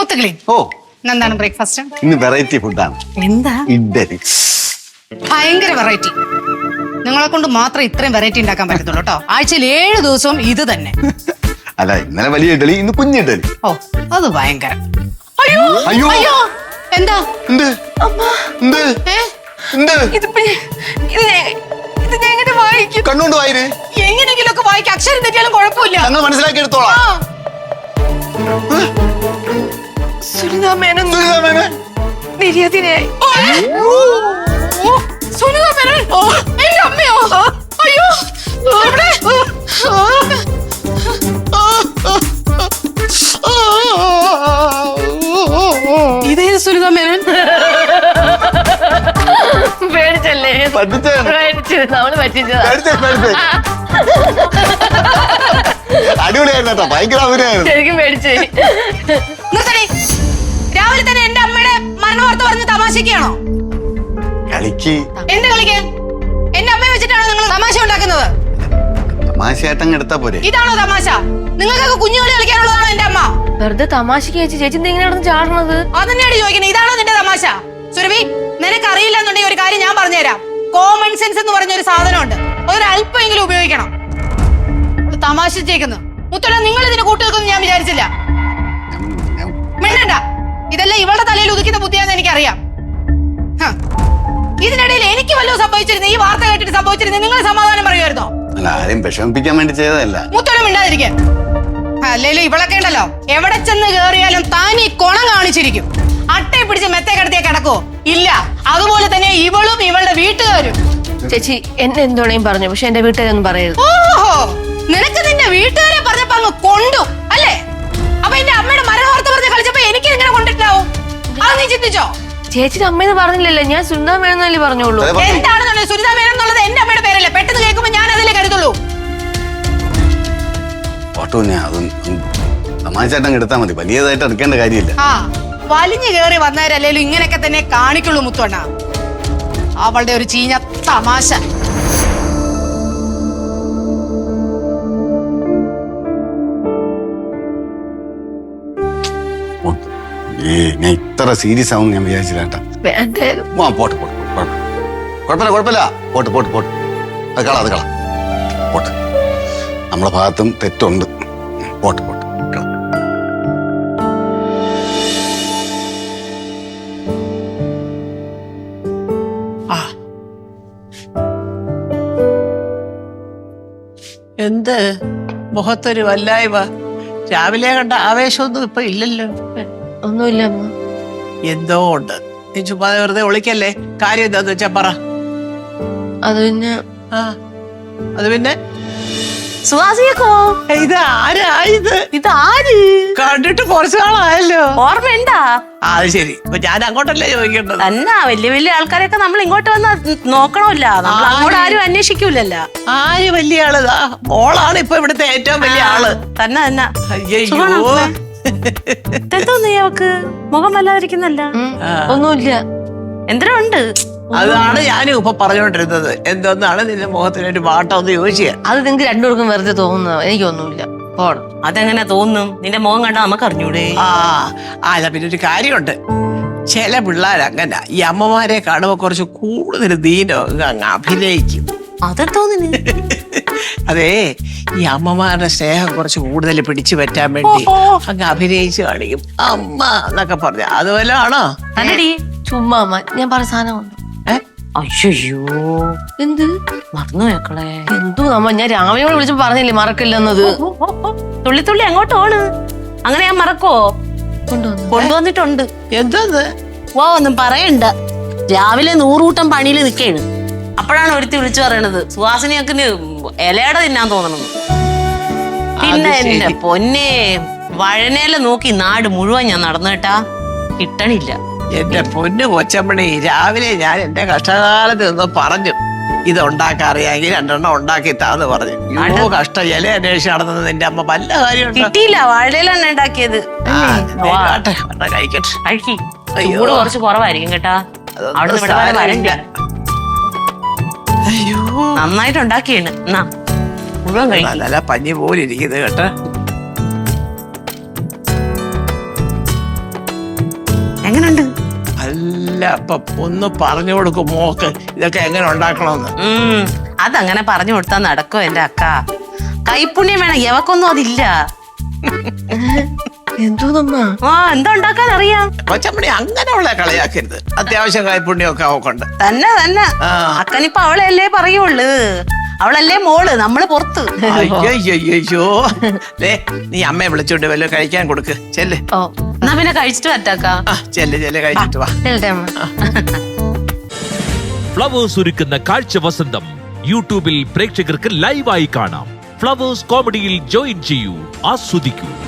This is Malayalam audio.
മുത്തുകിളി ഓ. എന്താണ് ബ്രേക്ക്ഫാസ്റ്റ്? ഇന്ന് വെറൈറ്റി ഫുഡാണ് എന്താ? ഇഡ്ഡലി. ഭയങ്കര വെറൈറ്റി നിങ്ങളെ കൊണ്ട് മാത്രം ഇത്രയും വെറൈറ്റി ഉണ്ടാക്കാൻ പറ്റത്തുള്ളൂ കേട്ടോ. ആഴ്ചയിൽ ഏഴ് ദിവസവും ഇത് തന്നെ. അല്ല ഇന്നലെ വലിയ ഇഡ്ഡലി ഇന്ന് കുഞ്ഞു ഇഡ്ഡലി. ഓ അത് ഭയങ്കര. അയ്യോ അയ്യോ. അയ്യോ. എന്താ? എന്ത്? എന്ത്? എന്ത്? ഇതിപ്പോ ഇത് ഇത് ഞാൻ എങ്ങനെ വായിക്കും? കണ്ണുകൊണ്ട് വായിര്. എങ്ങനെയെങ്കിലും ഒക്കെ വായിക്കാം. അക്ഷരം തെറ്റിയാലും കുഴപ്പമില്ല. ഞങ്ങൾ മനസ്സിലാക്കി എടുത്തോളാം ആ, സുനിതാ മേനൻ സുനിതാമേനെ. നിര്യാതിനായി. ഓ, സുനിത മേനോൻ. എന്റെ അമ്മയോ? അയ്യോ. എവിടെ? ഇതേ സുനിത മേനോൻ പേടിച്ചല്ലേ നമ്മൾ പറ്റിച്ചതാ. അടിപൊളിയായിരുന്നു കേട്ടോ. ഭയങ്കര അഭിനയായിരുന്നു ശരിക്കും പേടിച്ചേ. വാർത്ത പറഞ്ഞ് തമാശക്കാണോ കളിക്ക്. എന്ത് കളിക്ക്? എന്റെ അമ്മയെ വെച്ചിട്ടാണ് നിങ്ങൾ തമാശ ഉണ്ടാക്കുന്നത്? തമാശയായിട്ടങ്ങ് എടുത്താ പോരെ. ഇതാണോ തമാശ? നിങ്ങൾക്കൊക്കെ കുഞ്ഞുകളി കളിക്കാനുള്ളതാണോ എന്റെ അമ്മ. വെറുതെ തമാശക്ക് ചേച്ചി ചേച്ചി എന്തെങ്കിലും നടന്ന് ചാടണത്? അതന്നെയാണ് ചോദിക്കുന്നത് ഇതാണോ നിന്റെ തമാശ? സുരഭി നിനക്ക് അറിയില്ല എന്നുണ്ടെങ്കിൽ ഒരു കാര്യം ഞാൻ പറഞ്ഞുതരാം. കോമൺ സെൻസ് എന്ന് പറഞ്ഞ ഒരു സാധനമുണ്ട്. ഒരു അല്പമെങ്കിലും ഉപയോഗിക്കണം. തമാശിച്ചേക്കുന്നു മുത്തല നിങ്ങൾ ഇതിന് കൂട്ടുവെക്കുന്നു ഞാൻ വിചാരിച്ചില്ല. മിണ്ടണ്ട. ഇതെല്ലാം ഇവളുടെ തലയിൽ ഉദിക്കുന്ന ബുദ്ധിയാണെന്ന് എനിക്കറിയാം. ഹ. ഇതിനിടയിൽ എനിക്ക് വല്ലതും സംഭവിച്ചിരുന്നു? ഈ വാർത്ത കേട്ടിട്ട് സംഭവിച്ചിരുന്നു? നിങ്ങൾ സമാധാനം പറയുമായിരുന്നോ? അല്ല ആരെയും വിഷമിപ്പിക്കാൻ വേണ്ടി ചെയ്തതല്ല. മുത്തോളം മിണ്ടാതിരിക്കാൻ അല്ലേലും ഇവളൊക്കെ ഉണ്ടല്ലോ. എവിടെ ചെന്ന് കേറിയാലും താൻ ഈ കൊണം കാണിച്ചിരിക്കും. അട്ടയെ പിടിച്ച് മെത്തേ കിടത്തിയ കിടക്കോ. ഇല്ല അതുപോലെ തന്നെ ഇവളും ഇവളുടെ വീട്ടുകാരും. ചേച്ചി എന്നെ എന്തുവേണേലും പറഞ്ഞു. പക്ഷെ എന്റെ വീട്ടുകാരൊന്നും പറയരുത്. ഓഹോ! നിനക്ക് നിന്റെ വീട്ടുകാരെ പറഞ്ഞപ്പോ അങ്ങ് കൊണ്ടു അല്ലേ? അത് നീ ചിന്തിച്ചോ? ചേച്ചിയുടെ അമ്മയെന്ന് പറഞ്ഞില്ലല്ലോ ഞാൻ സുനിതാ മേനല്ലേ പറഞ്ഞോളൂ അതെ പറഞ്ഞു. എന്താണെന്നുള്ളത്? സുനിത മേനൻ എന്നുള്ളത് എന്റെ അമ്മയുടെ പേരല്ലേ? പെട്ടെന്ന് കേൾക്കുമ്പോ ഞാൻ അതിലേ കരുതുള്ളൂ. ഓട്ടോ ഞാൻ അതും എടുത്താൽ മതി. വലിയതായിട്ട് എടുക്കേണ്ട കാര്യമില്ല. ആ വലിഞ്ഞു കയറി വന്നവരല്ലേലും ഇങ്ങനെയൊക്കെ തന്നെ കാണിക്കുള്ളൂ മുത്തോണ്ണ അവളുടെ ഒരു ചീഞ്ഞ തമാശ. ഏ ഞാൻ ഇത്ര സീരിയസ് ആവും ഞാൻ വിചാരിച്ചില്ല കേട്ടാ. വേണ്ടായിരുന്നു. ആ പോട്ട് പോട്ട് പോട്ട്. കുഴപ്പമില്ല കുഴപ്പമില്ല. പോട്ട് പോട്ട് പോട്ട്. അത് കള അത് കള. പോട്ട്. നമ്മളെ ഭാഗത്തും തെറ്റുണ്ട്. പോട്ട് പോട്ട് എന്ത്? മുഖത്തൊരു വല്ലായ്മ. രാവിലെ കണ്ട ആവേശമൊന്നും ഇപ്പൊ ഇല്ലല്ലോ. ഒന്നുമില്ല അമ്മ. എന്തോ ഉണ്ട് നീ ചുമ്മാ വെറുതെ ഒളിക്കല്ലേ? കാര്യം എന്താന്ന് വെച്ചാ പറ. അത് പിന്നെ ആ അത് പിന്നെ? സുഹാസിയക്കോ? ഇത് ആരാ? ഇത്. ഇതാര് കണ്ടിട്ട് കുറച്ചു നാളായല്ലോ. ഓർമ്മയുണ്ടാ? ആ അത് ശരി. ഇപ്പൊ ഞാൻ അങ്ങോട്ടല്ലേ ചോദിക്കേണ്ടത്? തന്നെ വലിയ വലിയ ആൾക്കാരൊക്കെ നമ്മൾ ഇങ്ങോട്ട് വന്ന് നോക്കണമല്ല. നമ്മൾ അങ്ങോട്ട് ആരും അന്വേഷിക്കൂലല്ല. ആര് വലിയ ആൾ? ദാ, മോളാണ് ഇപ്പൊ ഇവിടുത്തെ ഏറ്റവും വലിയ ആൾ. തന്നെ തന്നെ. അയ്യോ? ഇതെന്തോ നീ അവക്ക് മുഖം വല്ലാതിരിക്കുന്നല്ല ഒന്നുമില്ല. എന്തിനാ ഉണ്ട്? അതാണ് ഞാനും ഇപ്പൊ പറഞ്ഞുകൊണ്ടിരുന്നത്. എന്തോന്നാണ് നിന്റെ മുഖത്തിന് ഒരു വാട്ടം ഒന്ന് ചോദിച്ചത് അത് നിങ്ങക്ക് രണ്ടുപേർക്കും വെറുതെ തോന്നുന്നത് എനിക്കൊന്നുമില്ല. പോണം. അതെങ്ങനെ തോന്നും? നിന്റെ മുഖം കണ്ടാ നമുക്ക് അറിഞ്ഞൂടെ? ആ ആ, അല്ല പിന്നെ ഒരു കാര്യമുണ്ട്. ചില പിള്ളേർ അങ്ങനെ ഈ അമ്മമാരെ കാണുമ്പോ കുറച്ച് കൂടുതൽ ദീനോ അങ്ങ് അഭിനയിക്കും. അതെന്തോന്നിന്? അതേ ഈ അമ്മമാരുടെ സ്നേഹം കുറച്ച് കൂടുതൽ പിടിച്ചു പറ്റാൻ വേണ്ടി അങ്ങ് അഭിനയിച്ചു കാണിക്കും. അമ്മ എന്നൊക്കെ പറഞ്ഞ. അതുപോലെ ആണോ? തന്നെടി ചുമ്മാ അമ്മ. ഞാൻ പറഞ്ഞ സാധനം അയ്യോ. എന്ത്? മറന്നു വെക്കളെ എന്തോ അമ്മ ഞാൻ രാവിലെ വിളിച്ചു പറഞ്ഞില്ലേ മറക്കില്ലെന്നത്? തുള്ളി തുള്ളി അങ്ങോട്ടാണ് അങ്ങനെ ഞാൻ മറക്കോ കൊണ്ടുവന്നു. കൊണ്ടുവന്നിട്ടുണ്ട്. എന്തോന്ന്? വാ ഒന്നും പറയണ്ട. രാവിലെ നൂറുകൂട്ടം പണിയിൽ നിൽക്കേണ് അപ്പോഴാണ് ഒരുത്തി വിളിച്ചു പറയണത്. സുഹാസിനിയൊക്കെ ഇലയുടെ തിന്നാൻ തോന്നണം. പിന്നെ. എന്റെ പൊന്നെ വഴനേല നോക്കി നാട് മുഴുവൻ ഞാൻ നടന്നു കേട്ടാ കിട്ടണില്ല. എന്റെ പൊന്നു കൊച്ചമ്മണി രാവിലെ ഞാൻ എന്റെ കഷ്ടകാലത്ത് നിന്ന് പറഞ്ഞു ഇത് ഉണ്ടാക്കാറിയാമെങ്കിൽ രണ്ടെണ്ണം ഉണ്ടാക്കി താന്ന് പറഞ്ഞു യോ കഷ്ട. ഇല അന്വേഷിച്ച് നടന്നത് നിന്റെ അമ്മ വല്ല കാര്യം കിട്ടിയില്ല. വാഴയിലാണ് ഉണ്ടാക്കിയത്. കഴിക്കട്ടെ. ചൂട് കുറച്ച് കുറവായിരിക്കും കേട്ടാ. അവിടെ നന്നായിട്ട് ഉണ്ടാക്കിയാണ് എന്നാ നല്ല പഞ്ഞി പോലെ ഇരിക്കുന്നത് കേട്ടോ. എങ്ങനുണ്ട്? അല്ല അപ്പൊ ഒന്ന് പറഞ്ഞു കൊടുക്കും മോക്ക് ഇതൊക്കെ എങ്ങനെ ഉണ്ടാക്കണമെന്ന്. അതങ്ങനെ പറഞ്ഞു കൊടുത്താ നടക്കോ എന്റെ അക്ക. കൈപ്പുണ്യം വേണം എവക്കൊന്നും അതില്ല. എന്തോന്നമ്മ? ആ എന്താ ഉണ്ടാക്കാൻ അറിയാം കൊച്ചമ്മണി അങ്ങനെയുള്ള കളിയാക്കരുത്. അത്യാവശ്യം കൈപ്പുണ്യമൊക്കെ അവക്കുണ്ട്. തന്നെ തന്നെ. ആ. അക്കനിപ്പോ അവളല്ലേ പറയുള്ളൂ? അവളല്ലേ മോൾ നമ്മൾ പുറത്ത്. അയ്യോ ദേ നീ അമ്മയെ വിളിച്ചോണ്ട് വല്ല കഴിക്കാൻ കൊടുക്ക്. ചെല്ല്. എന്നാ പിന്നെ കഴിച്ചിട്ട് പറ്റാക്ക ആ ചെല്ല് ചെല്ല് കഴിച്ചിട്ട് വാ. ഫ്ലവേഴ്സ് ഒരുക്കുന്ന കാഴ്ച വസന്തം യൂട്യൂബിൽ പ്രേക്ഷകർക്ക് ലൈവായി കാണാം. ഫ്ലവേഴ്സ് കോമഡിയിൽ ജോയിൻ ചെയ്യൂ. ആസ്വദിക്കൂ.